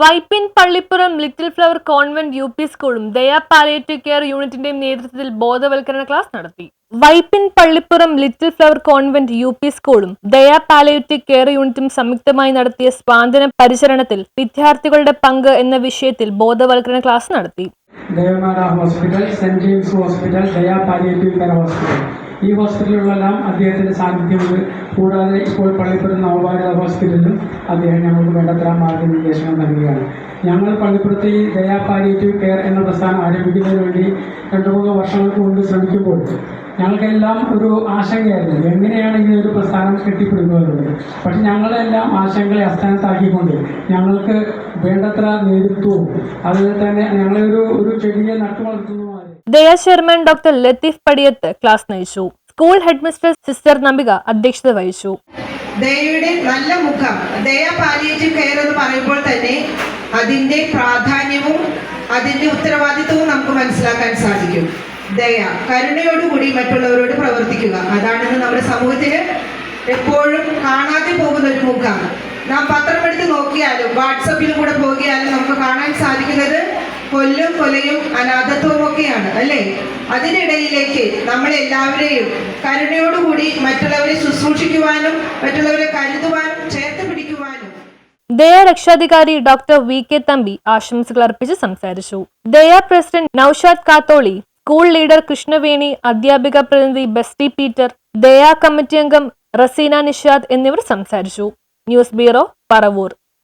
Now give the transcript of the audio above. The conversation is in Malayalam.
Vypin Pallippuram little flower convent U P സ്കൂളും ദയാ പാലിയേറ്റീവ് കെയർ യൂണിറ്റിന്റെയും നേതൃത്വത്തിൽ ബോധവൽക്കരണ ക്ലാസ് നടത്തി. Vypin Pallippuram little flower convent U P സ്കൂളും ദയാ പാലിയേറ്റീവ് കെയർ യൂണിറ്റും സംയുക്തമായി നടത്തിയ സ്വാതന്ത്ര്യ പരിചരണത്തിൽ വിദ്യാർത്ഥികളുടെ പങ്ക് എന്ന വിഷയത്തിൽ ബോധവൽക്കരണ ക്ലാസ് നടത്തി. Hospital saint James hospital Daya palliative care hospital. ഈ ഹോസ്പിറ്റലുകളിലെല്ലാം അദ്ദേഹത്തിന്റെ സാന്നിധ്യമുണ്ട്. കൂടാതെ ഇപ്പോൾ പള്ളിപ്പുറം നവഭാരത ഹോസ്പിറ്റലിലും അദ്ദേഹം ഞങ്ങൾക്ക് വേണ്ടത്ര മാർഗനിർദ്ദേശങ്ങൾ നൽകുകയാണ്. ഞങ്ങൾ പള്ളിപ്പുറത്ത് ഈ ദയാ പാലിയേറ്റീവ് കെയർ എന്ന പ്രസ്ഥാനം ആരംഭിക്കുന്നതിന് വേണ്ടി രണ്ടു മൂന്ന് വർഷങ്ങൾക്ക് മുമ്പ് ശ്രമിക്കുമ്പോൾ ഞങ്ങൾക്കെല്ലാം ഒരു ആശങ്കയായിരുന്നു. എങ്ങനെയാണ് ഇങ്ങനെ ഒരു പ്രസ്ഥാനം കെട്ടിപ്പടുക്കുക എന്നുള്ളത് പക്ഷെ ഞങ്ങളെല്ലാം ആശങ്കകളെ അസ്ഥാനത്താക്കിക്കൊണ്ട് ഞങ്ങൾക്ക് വേണ്ടത്ര നേതൃത്വവും അതുപോലെ തന്നെ ഞങ്ങളെ ഒരു ഒരു ചെടിയെ നട്ടുവളർത്തുന്നതുമായ Daya chairman doctor Latheef Padiyath class നയിച്ചു. സ്കൂൾ ഹെഡ്മിസ്ട്രസ് സിസ്റ്റർ നമ്പിക അധ്യക്ഷത വഹിച്ചു. ദയയുടെ നല്ല മുഖം ദയ പാലിയേറ്റീവ് കെയർ എന്ന് പറയുമ്പോൾ തന്നെ അതിന്റെ പ്രാധാന്യവും അതിന്റെ ഉത്തരവാദിത്വവും നമുക്ക് മനസ്സിലാക്കാൻ സാധിക്കും. ദയ കരുണയോടുകൂടി മറ്റുള്ളവരോട് പ്രവർത്തിക്കുക. അതാണിന്ന് നമ്മുടെ സമൂഹത്തിൽ എപ്പോഴും കാണാതെ പോകുന്ന ഒരു മുഖം. നാം പത്രമെടുത്ത് നോക്കിയാലും വാട്സപ്പിലും കൂടെ പോകിയാലും നമുക്ക് കാണാൻ സാധിക്കുന്നത് കൊല്ലും കൊലയും അനാഥത്വവും ഒക്കെയാണ് അല്ലേ? അതിനിടയിലേക്ക് നമ്മൾ എല്ലാവരെയും കരുണയോടുകൂടി മറ്റുള്ളവരെ ശുശ്രൂഷിക്കുവാനും മറ്റുള്ളവരെ കരുതുവാനും ചേർത്ത് പിടിക്കുവാനും ദയ രക്ഷാധികാരി ഡോക്ടർ വി കെ തമ്പി ആശംസകൾ അർപ്പിച്ച് സംസാരിച്ചു. Daya president Noushad Katholi school leader Krishnaveni അധ്യാപിക പ്രതിനിധി ബെസ്റ്റി പീറ്റർ ദയാ കമ്മിറ്റി അംഗം റസീന നിഷാദ് എന്നിവർ സംസാരിച്ചു. News bureau Paravur.